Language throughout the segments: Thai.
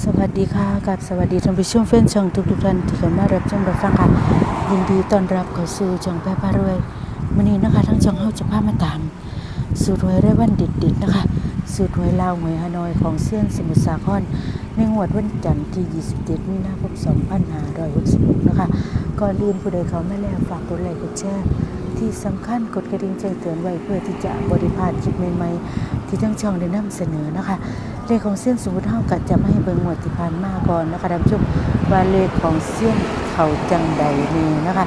สวัสดีค่ะกับสวัสดีท่านผู้ชมแฟนช่องทุกๆท่านที่เข้ามารับชมรับฟังค่ะยินดีต้อนรับเข้าสู่ช่องแปรพารวยมื้อนี้นะคะทั้งช่องเฮาจะพามาตาม สูตรหวยรายวันด็ดๆนะคะ สูตรหวยลาวหวยฮานอยของเซียนสมุทรสาครในงวดวันจันทร์ที่ 27 มีนาคม 2566 นะคะ ก่อนอื่นผู้ใดเขาไม่แล้วฝากกดไลค์กดแชร์ ที่สำคัญกดกระดิ่งแจ้งเตือนไว้เพื่อที่จะบริพาดคลิปใหม่ๆ ที่ทั้งช่องได้นำเสนอนะคะเลขของเส้นสมมุติเท่ากับจะไม่ให้เบิ่งหมดที่ผ่านมาก่อนนะคะท่านผู้ชมว่าเลขของเส้นเขาจังใดนี่นะคะ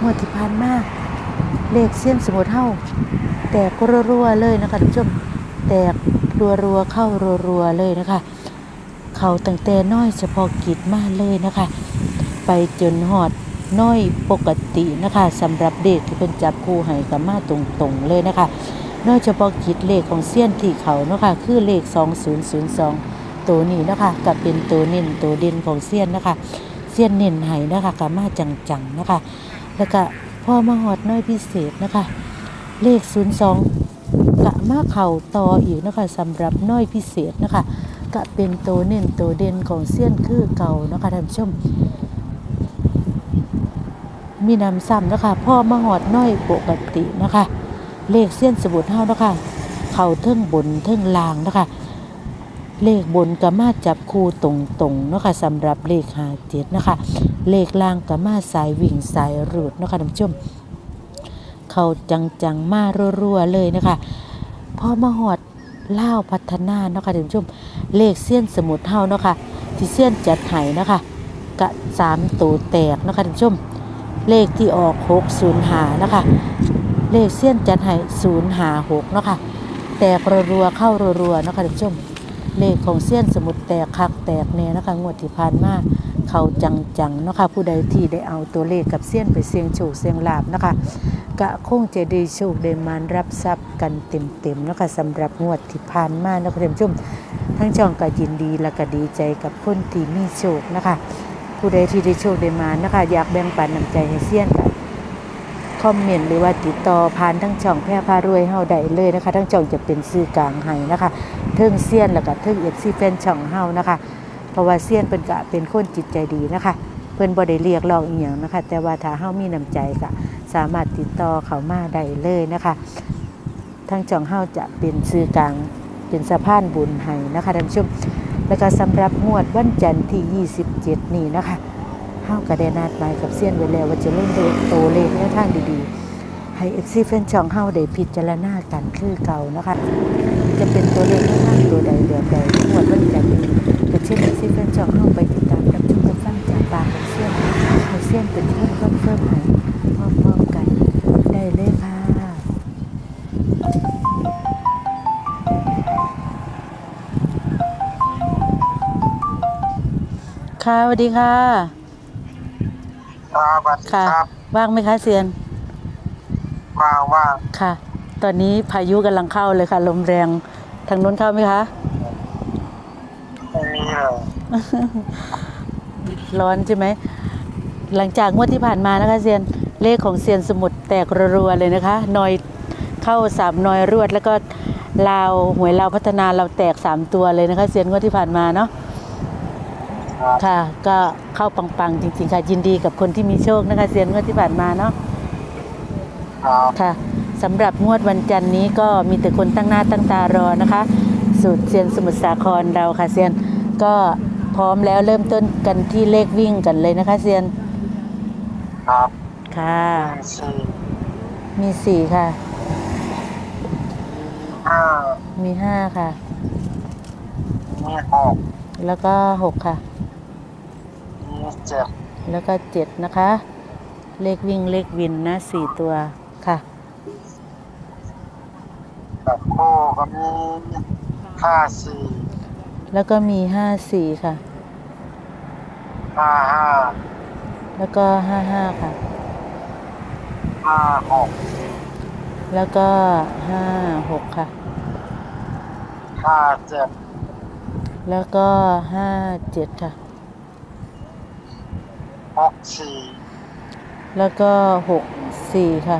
หมดที่ผ่านมาเลขเส้นสมมุติเท่าแตกรัวๆเลยนะคะท่านผู้ชมแตกรัวๆเข้ารัวๆเลยนะคะ เขาตั้งแต่น้อยเฉพาะกิจมากเลยนะคะ ไปจนหอด น้อยปกตินะคะสำหรับเด็กที่เป็นจับคู่ให้กับมาตรงๆเลยนะคะนอกเฉพาะกิจเลขของเซียนที่เขาเนาะค่ะคือเลข 2002 ตัวนี้นะคะก็เป็นตัวเน้นตัวเด่นของเซียนนะคะเซียนเน้นให้นะคะก็มาจังๆนะคะแล้วก็พ่อมาหอดน้อยพิเศษนะคะ เลข 02 กะมาเข่าต่ออีกนะคะสำหรับน้อยพิเศษนะคะก็เป็นตัวเน้นตัวเด่นของเซียนคือเก่านะคะท่านผู้ชม มีนำซ้ำนะคะพ่อมาหอดน้อยปกตินะคะ เลขเส้นสมุดเท่านะคะ เข่าเทิงบนเทิงลางนะคะ เลขบนก็มาจับคู่ตรงๆเนะคะสำหรับเลขหาเจ็ดนะคะ เลขล่างก็มาสายวิ่งสายรูดนะคะท่านผู้ชมเข่าจังๆมารัวๆเลยนะคะพ่อมาหอดเล่าพัฒนาเนาะคะท่านผู้ชมเลขเส้นสมุดเท่าเนาะคะที่เส้นจัดไห้นะคะกะสามตัวแตกเนาะคะท่านผู้ชม เลขที่ออกหกศูนย์หานะคะ เลขเส้นจัดให้ศูนย์หาหกนะคะแตกรัวๆเข้ารัวๆนะคะท่านผู้ชมเลขของเส้นสมุดแตกคักแตกแน่นะคะงวดที่ผ่านมาเขาจังๆนะคะผู้ใดที่ได้เอาตัวเลขกับเส้นไปเสียงโชคเสียงลาบนะคะกะคงจะได้โชคได้มานรับทรัพย์กันเต็มๆนะคะสำหรับงวดที่ผ่านมานะคะท่านผู้ชมทั้งจองก็ยินดีและก็ดีใจกับคนที่มีโชคนะคะ ผู้ใดที่ได้โชคได้มานะคะ อยากแบ่งปันน้ำใจให้เสี้ยนกับคอมเมนต์หรือว่าติดต่อผ่านทั้งช่องแพร่พารวยเฮาได้เลยนะคะ ทั้งช่องจะเป็นสื่อกลางให้นะคะเทิงเสี้ยนแล้วก็เทิงเอฟซีแฟนช่องเฮานะคะ เพราะว่าเสี้ยนเป็นกะเป็นคนจิตใจดีนะคะ เพิ่อนบ่ได้เรียกร้องอีหยังนะคะ แต่ว่าถ้าเฮามีน้ำใจก็สามารถติดต่อเขามาได้เลยนะคะทั้งช่องเฮาจะเป็นสื่อกลางเป็นสะพานบุญให้นะคะท่านผู้ชม แล้วก็สำหรับงวดวันจันทร์ที่ 27 นี้นะคะเฮาก็ได้นัดหมายกับเซียนไว้แล้วว่าจะเล่นโตเลขแนวทางดีๆ ให้เอ็กซี่เฟนช่องเฮาได้พิจารณากันคือเก่านะคะ จะเป็นตัวเลขแนวทางตัวใดแบบใดงวดวันจันทร์นี้ก็เช่นเอ็กซี่เฟนช่องเฮาไปติดตามรับชมรับฟังจากปากของเซียนให้เซียนเป็นเพื่อนคอนเฟิร์มให้พร้อมๆกันได้เลยค่ะ ค่ะสวัสดีค่ะ ครับสวัสดีค่ะ ครับว่างไหมคะเซียน ว่างว่างค่ะ ตอนนี้พายุกำลังเข้าเลยค่ะ ลมแรง ทางนู้นเข้าไหมคะ ไม่มีเลยร้อนใช่ไหม หลังจากงวดที่ผ่านมานะคะเซียน เลขของเซียนสมุดแตกรัวๆเลยนะคะ นอยเข้าสามนอยรวด แล้วก็ลาวหวยลาวพัฒนาเราแตกสามตัวเลยนะคะ เซียนงวดที่ผ่านมาเนาะ ครับค่ะ ก็เข้าปังๆ จริงๆค่ะยินดีกับคนที่มีโชคนะคะเซียนงวดที่ผ่านมาเนาะครับค่ะสำหรับงวดวันจันทร์นี้ก็มีแต่คนตั้งหน้าตั้งตารอนะคะ สูตรเซียนสมุทรสาครเราค่ะเซียนก็พร้อมแล้วเริ่มต้นกันที่เลขวิ่งกันเลยนะคะเซียนครับค่ะสี่มีสี่ค่ะห้ามีห้าค่ะมีหกแล้วก็หกค่ะมี เจ็ดแล้วก็เจ็ดนะคะ เลขวิ่งเลขวินนะสี่ตัวค่ะกับคู่ก็มีห้าสี่แล้วก็มีห้าสี่ค่ะห้าห้าแล้วก็ห้าห้าค่ะห้าหกแล้วก็ห้าหกค่ะห้าเจ็ดแล้วก็ห้าเจ็ดค่ะ หกสี่แล้วก็หกสี่ค่ะ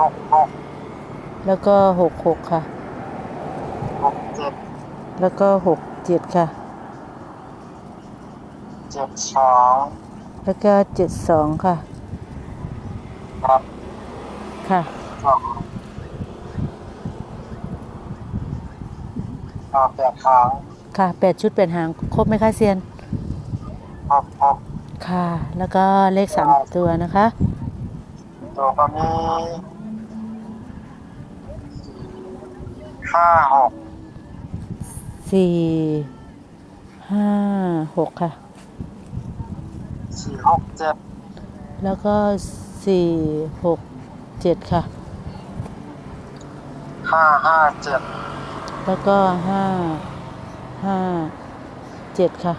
หกหกแล้วก็หกหกค่ะ หกเจ็ดแล้วก็หกเจ็ดค่ะ เจ็ดสองแล้วก็เจ็ดสองค่ะ ครับค่ะ สองอ่าแปดครั้ง ค่ะแปดชุดแปดหางครบไหมคะเซียน ครบครบค่ะ แล้วก็เลขสามตัวนะคะ ตัวก็มีห้าหกสี่ห้าหกค่ะสี่หกเจ็ดแล้วก็สี่หกเจ็ดค่ะห้าห้าเจ็ดแล้วก็ห้าห้าเจ็ดค่ะ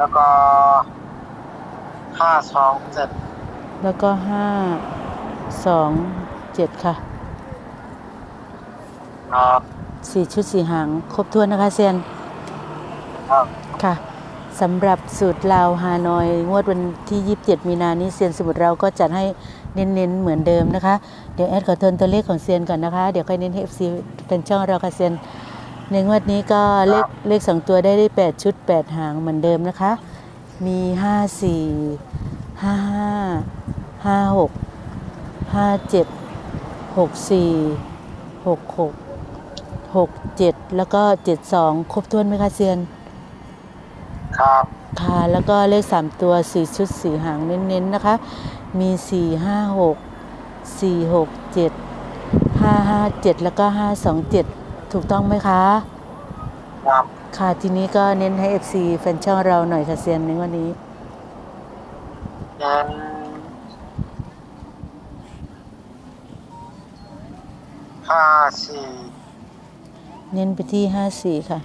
แล้วก็ห้าสองเจ็ดแล้วก็ห้าสองเจ็ดค่ะครับสี่ชุดสี่หาง ครบถ้วนนะคะเซียนครับค่ะสำหรับสูตรลาวฮานอย งวดวันที่ 27 มีนานี้เซียนสมุทรเราก็จัดให้เน้นๆ เหมือนเดิมนะคะ เดี๋ยวแอดขอเทินตัวเลขของเซียนก่อนนะคะ เดี๋ยวค่อยเน้นให้ FC เป็นช่องเราค่ะเซียน ในงวดนี้ก็เลขเลขสองตัวได้ได้8ชุด8หางเหมือนเดิมนะคะ มี5 4 5 5 5 6 5 7 6 4 6 6 6 7แล้วก็72ครบถ้วนไหมคะเซียน ครับค่ะแล้วก็เลข3ตัว4ชุด4หางเน้นๆนะคะ มี4 5 6 4 6 7 5 5 7แล้วก็5 2 7 ถูกต้องไหมคะ ครับ ค่ะทีนี้ก็เน้นให้ FC แฟนช่องเราหน่อยค่ะเซียนในวันนี้เงินห้าสี่เน้นไปที่ 54 ค่ะ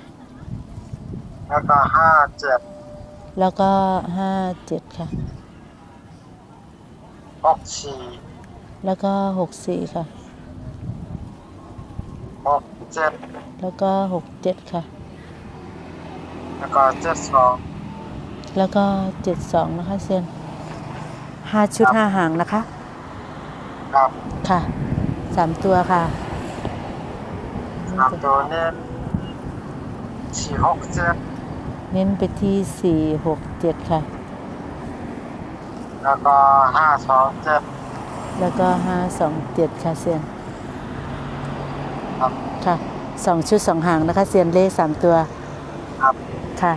แล้วก็ห้าเจ็ดแล้วก็ 57 ค่ะ หกสี่แล้วก็ 64 ค่ะ หก เจ็ดแล้วก็67ค่ะ แล้วก็เจ็ดสองแล้วก็72นะคะเซียน5ชุด5หางนะคะ ครับค่ะ3ตัวค่ะสามตัวเน้นสี่หกเจ็ดเน้นไปที่สี่หกเจ็ดค่ะ แล้วก็ห้าสองเจ็ดแล้วก็ห้าสองเจ็ดค่ะเซียน ครับ ค่ะสองชุดสองหางนะคะ เซียนเลขสามตัวครับ ค่ะ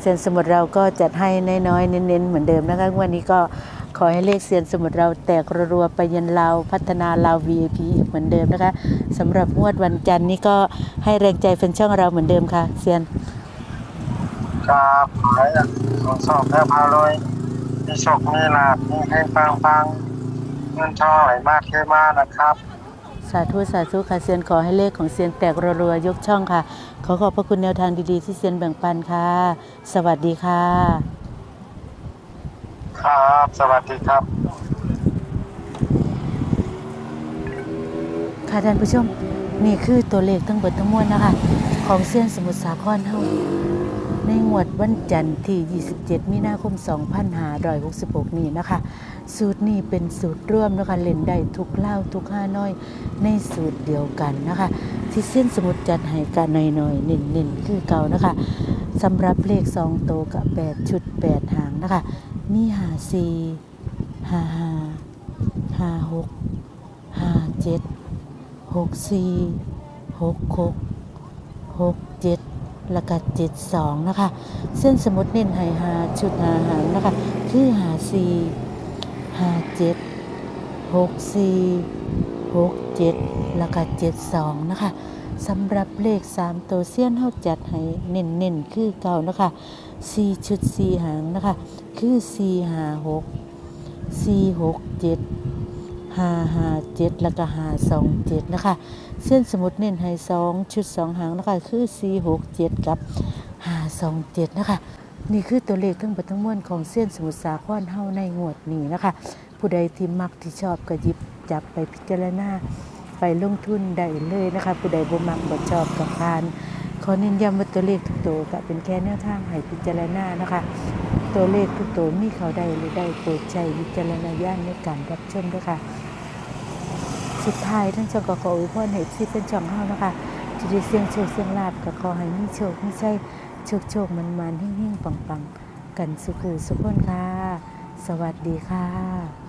เซียนสมุดเราก็จัดให้น้อยๆเน้นๆเหมือนเดิมนะคะวันนี้ก็ขอให้เลขเซียนสมุดเราแตกรัวๆไปยันลาวพัฒนาลาว VIP อีกเหมือนเดิมนะคะสำหรับงวดวันจันทร์นี้ก็ให้แรงใจแฟนช่องเราเหมือนเดิมค่ะ เซียนครับขอให้ของสอบแม่พาลอยมีโชคมีลาภมีให้ปังปังๆเงินทองไหลมาเทมานะครับ สาธุสาธุค่ะเซียนขอให้เลขของเซียนแตกรัวๆยกช่องค่ะ ขอขอบพระคุณแนวทางดีๆ ที่เซียนแบ่งปันค่ะ สวัสดีค่ะ ครับ สวัสดีครับ ค่ะท่านผู้ชมนี่คือตัวเลขทั้งหมดทั้งมวลนะคะ ของเซียนสมุทรสาครเฮา ในงวดวันจันทร์ที่ 27 มีนาคม 2566 นี้นะคะ สูตรนี้เป็นสูตรร่วมนะคะเล่นได้ทุกเล่าทุกห้าน้อยในสูตรเดียวกันนะคะ ที่เส้นสมุดจัดให้กันหน่อยๆเน้นๆคือเก่านะคะสำหรับเลข2โตกับ 8 ชุด 8 หางนะคะ มีหา4 5 5 5 6 5 7หกสี่หกหกหก แล้วก็เจ็ดสองนะคะเส้นสมุดเน้นให้หาชุดหาหางนะคะคือหาสี่หาเจ็ดหกสี่หกเจ็ดแล้วก็เจ็ดสองนะคะสำหรับเลขสามตัวเสี้ยนเฮาจัดให้เน้นๆคือเก่านะคะสี่ชุดสี่หางนะคะคือสี่หาหกสี่หกเจ็ดห้าห้าเจ็ดแล้วก็ห้าสองเจ็ดนะคะ เส้นสมุดเน้นให้สองชุดสองหางนะคะคือสี่หกเจ็ดกับห้าสองเจ็ดนะคะ นี่คือตัวเลขทั้งหมดทั้งมวลของเส้นสมุทรสาครเฮาในงวดนี้นะคะ ผู้ใดที่มักที่ชอบก็หยิบจับไปพิจารณาไปลงทุนได้เลยนะคะ ผู้ใดบ่มักบ่ชอบก็ผ่านขอเน้นย้ำว่าตัวเลขทุกตัวก็เป็นแค่แนวทางให้พิจารณานะคะ ตัวเลขทุกตัวมีเขาได้หรือได้โปรดใช้วิจารณญาณในการรับชมด้วยค่ะ สุดท้ายท่านช่องก็ขออวยพรให้ซีเป็นช่องเฮานะคะจะได้เสียงโชคเสียงลาบก็ขอให้มีโชคมีชัยโชคโชคมันมันๆเฮงๆปังๆกันสุขุสุขคนค่ะ สวัสดีค่ะ